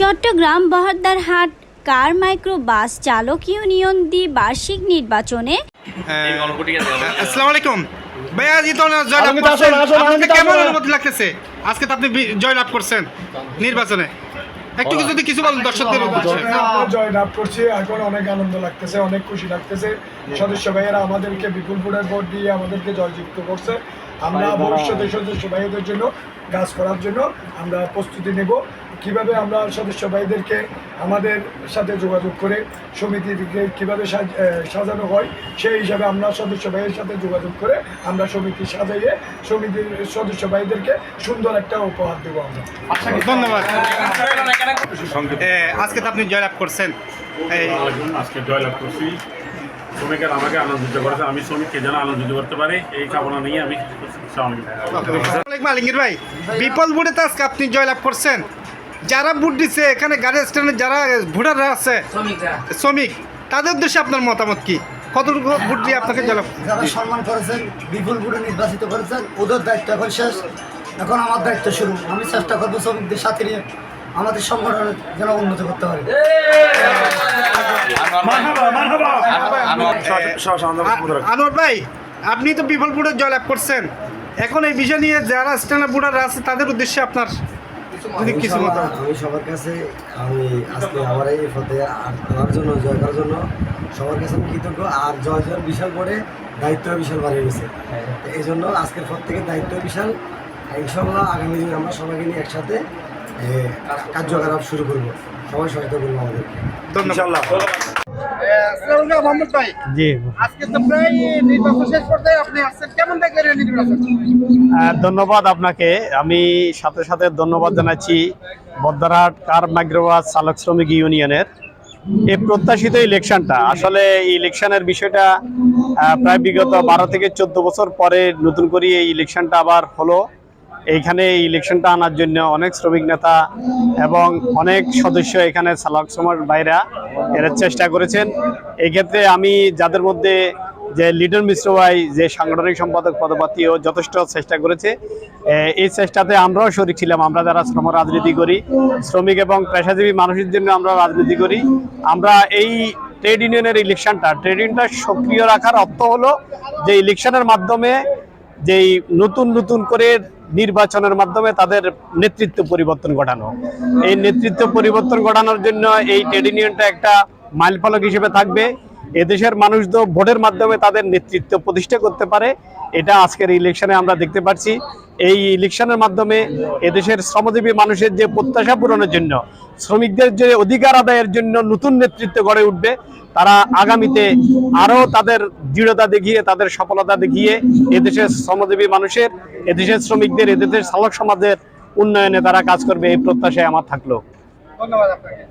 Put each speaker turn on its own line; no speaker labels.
Chattogram Bahaddarhat car micro bus চালক union দি বার্ষিক নির্বাচনে।
আসসালামু আলাইকুম। ভাইয়া জয়লাভ আপনাকে
আলমগীর
কেমন অনুভূতি লাগতেছে? আজকে তো আপনি জয়লাভ করছেন নির্বাচনে। একটু কিছু যদি কিছু বলেন দর্শকদের উদ্দেশ্যে।
আমরা জয় লাভ করছি এখন অনেক আনন্দ লাগতেছে অনেক খুশি লাগতেছে। সদস্য ভাইয়েরা আমাদেরকে বিপুল ভোটের ভোট দিয়ে আমাদেরকে জয়যুক্ত করছে। আমরা ভবিষ্যতে সদস্য ভাইদের জন্য কাজ করার জন্য আমরা প্রস্তুতি নেব। কীভাবে আমরা সদস্য ভাইদেরকে আমাদের সাথে যোগাযোগ করে সমিতিকে কীভাবে সাজ- সাজানো হয় সেই হিসাবে আমরা সদস্য ভাইয়ের সাথে যোগাযোগ করে আমরা সমিতি সাজাইয়ে সমিতির সদস্য ভাইদেরকে সুন্দর একটা উপহার দেবো আমরা।
ধন্যবাদ। আজকে তো আপনি জয়লাভ করছেন।
আজকে জয়লাভ করছি। শ্রমিকের আমাকে আনন্দিত করেছে। আমি শ্রমিককে যেন আনন্দিত করতে পারি এই কামনা নিয়ে আমি
আলমগীর ভাই। বিপল ভোটে তো আজকে আপনি জয়লাভ করছেন। যারা ভোট দিচ্ছে এখানে গাড়ি স্ট্যান্ডে যারা ভোটাররা আছে শ্রমিক তাদের উদ্দেশ্যে আপনার মতামত কি? কতটুকু ভোট দিয়ে আপনাকে জয়লাভ
যারা সম্মান করেছেন বিপুল ভোটে নির্বাচিত করেছেন ওদের দায়িত্ব এখন শেষ। এখন আমার দায়িত্ব শুরু। আমি চেষ্টা করব শ্রমিকদের সাথে নিয়ে আমাদের সংগঠনের যেন উন্নতি করতে পারি।
আনোয়ার ভাই। আপনি তো বুড়ে জয়লাভ করছেন। এখন এই বিষয় নিয়ে যারা স্ট্যান্ডার্ড বুড়াররা আছে তাদের উদ্দেশ্যে আপনার যদি কিছু
আমি সবার কাছে আমি আজকে আমার এই পথে আনার জন্য জয় করার জন্য সবার কাছে আমি কৃতজ্ঞ। আর জয় জয়ের বিশাল পরে দায়িত্ব বিশাল বাড়িয়ে গেছে। এই জন্য আজকের পর থেকে দায়িত্ব বিশাল। ইনশাল্লাহ আগামী দিনে আমরা সবাইকে নিয়ে একসাথে কার্যকলাপ শুরু করব। সবাই সহায়তা করব আমাদেরকে
ধন্যবাদ। মোহাম্মদ ভাই।
জি।
আজকে তো প্রায় নির্বাচন শেষ পর্যায়ে আপনি আসছেন। কেমন দেখলেন নির্বাচন?
ধন্যবাদ আপনাকে। আমি সাথে সাথে ধন্যবাদ জানাচ্ছি বদ্দারহাট কার মাইক্রোবাস চালক শ্রমিক ইউনিয়নের। এই প্রত্যাশিত ইলেকশনটা আসলে এই ইলেকশনের বিষয়টা প্রায় বিগত বারো থেকে চোদ্দ বছর পরে নতুন করে এই ইলেকশনটা আবার হলো। এইখানে এই ইলেকশনটা আনার জন্য অনেক শ্রমিক নেতা এবং অনেক সদস্য এখানে চালক সমাজ ভাইরা এরা চেষ্টা করেছেন। এই ক্ষেত্রে আমি যাদের মধ্যে যে লিডন মিশ্র ভাই, যে সাংগঠনিক সম্পাদক পদপ্রার্থীও যথেষ্ট চেষ্টা করেছে। এই চেষ্টাতে আমরাও শরিক ছিলাম। আমরা যারা শ্রম রাজনীতি করি, শ্রমিক এবং পেশাজীবী মানুষের জন্য আমরা রাজনীতি করি। আমরা এই ট্রেড ইউনিয়নের ইলেকশনটা, ট্রেড ইউনিয়নটা সক্রিয় রাখার অর্থ হলো যে ইলেকশনের মাধ্যমে যেই নতুন নতুন করে নির্বাচনের মাধ্যমে তাদের নেতৃত্ব পরিবর্তন ঘটানো। এই নেতৃত্ব পরিবর্তন ঘটানোর জন্য এই ট্রেড ইউনিয়নটা একটা মাইলফলক হিসেবে থাকবে। এদেশের মানুষ তো ভোটের মাধ্যমে তাদের নেতৃত্ব প্রতিষ্ঠা করতে পারে। এটা আজকের ইলেকশনে আমরা দেখতে পাচ্ছি। এই ইলেকশনের মাধ্যমে এদেশের শ্রমজীবী মানুষের যে প্রত্যাশা পূরণের জন্য, শ্রমিকদের যে অধিকার আদায়ের জন্য নতুন নেতৃত্ব গড়ে উঠবে, তারা আগামীতে আরও তাদের দৃঢ়তা দেখিয়ে, তাদের সফলতা দেখিয়ে এদেশের শ্রমজীবী মানুষের এদেশের শ্রমিকদের, এদেশের চালক সমাজের উন্নয়নে তারা কাজ করবে, এই প্রত্যাশায় আমার থাকল।
ধন্যবাদ আপনাকে।